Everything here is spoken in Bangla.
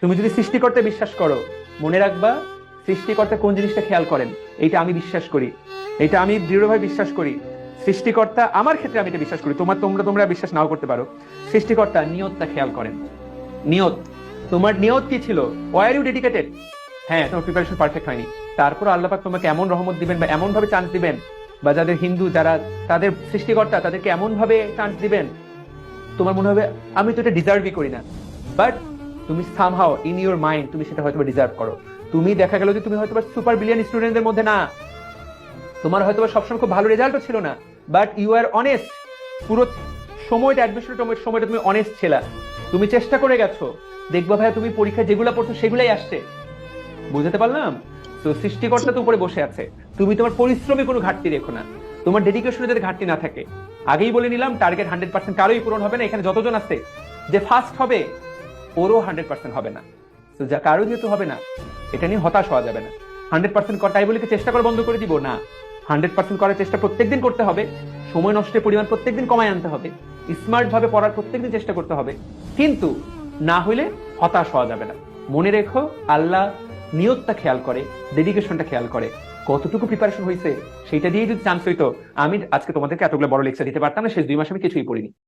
তুমি যদি সৃষ্টিকর্তা বিশ্বাস করো, মনে রাখবা সৃষ্টিকর্তা কোন জিনিসটা খেয়াল করেন? এইটা আমি বিশ্বাস করি। এটা আমি দৃঢ়ভাবে বিশ্বাস করি। সৃষ্টিকর্তা আমার ক্ষেত্রে আমি এটা বিশ্বাস করি। তোমার তোমরা তোমরা বিশ্বাস নাও করতে পারো। সৃষ্টিকর্তা নিয়তটা খেয়াল করেন। নিয়ত। তোমার নিয়ত কি ছিল? ওয়ার ইউ ডেডিকেটেড হ্যাঁ তোমার প্রিপারেশন পারফেক্ট হয়নি। তারপর আল্লাপাক তোমাকে এমন রহমত দিবেন বা এমন ভাবে চান্স দিবেন বা যাদের হিন্দু, যারা তাদের সৃষ্টিকর্তা তাদেরকে এমন ভাবে চান্স দিবেন, তোমার মনে হবে, আমি তো এটা ডিজার্ভই করি না। বাট তুমি সামহাও ইন ইউর মাইন্ড তুমি সেটা হয়তো ডিজার্ভ করো। তুমি দেখা গেল যে তুমি হয়তো সুপার বিলিয়ন স্টুডেন্টদের মধ্যে না। তোমার হয়তো সবসময় খুব ভালো রেজাল্টও ছিল না। বাট ইউ আর অনেস্ট পুরো সময়টা অ্যাডমিশনের সময়টা তুমি অনেস্ট ছিলা। তুমি চেষ্টা করে গেছো। দেখবা ভাইয়া, তুমি পরীক্ষায় যেগুলো পড়ছো সেগুলাই আসছে। বুঝতে পারলাম? তো সৃষ্টিকর্তা তো উপরে বসে আছে। তুমি তোমার পরিশ্রমে কোনো ঘাটতি রেখো না। তোমার ডেডিকেশনে যাতে ঘাটতি না থাকে। আগেই বলে নিলাম টার্গেট হান্ড্রেড পার্সেন্ট কারোই পূরণ হবে না। এখানে যতজন আছে, যে ফার্স্ট হবে ওরও হান্ড্রেড পার্সেন্ট হবে না। তো যা কারও যেহেতু হবে না, এটা নিয়ে হতাশ হওয়া যাবে না। হান্ড্রেড পার্সেন্ট তাই বলে চেষ্টা করে বন্ধ করে দিব? না। হান্ড্রেড পার্সেন্ট করার চেষ্টা প্রত্যেকদিন করতে হবে। সময় নষ্টের পরিমাণ প্রত্যেকদিন কমায় আনতে হবে। স্মার্ট ভাবে পড়ার প্রত্যেকদিন চেষ্টা করতে হবে। কিন্তু না হইলে হতাশ হওয়া যাবে না। মনে রেখো, আল্লাহ নিয়তটা খেয়াল করে ডেডিকেশনটা খেয়াল করে। কতটুকু প্রিপারেশন হয়েছে সেটা দিয়ে যদি চান্স হইতো, আমি আজকে তোমাদেরকে এতগুলো বড় লেকচার দিতে পারতাম না, শেষ দুই মাস আমি কিছুই পড়িনি।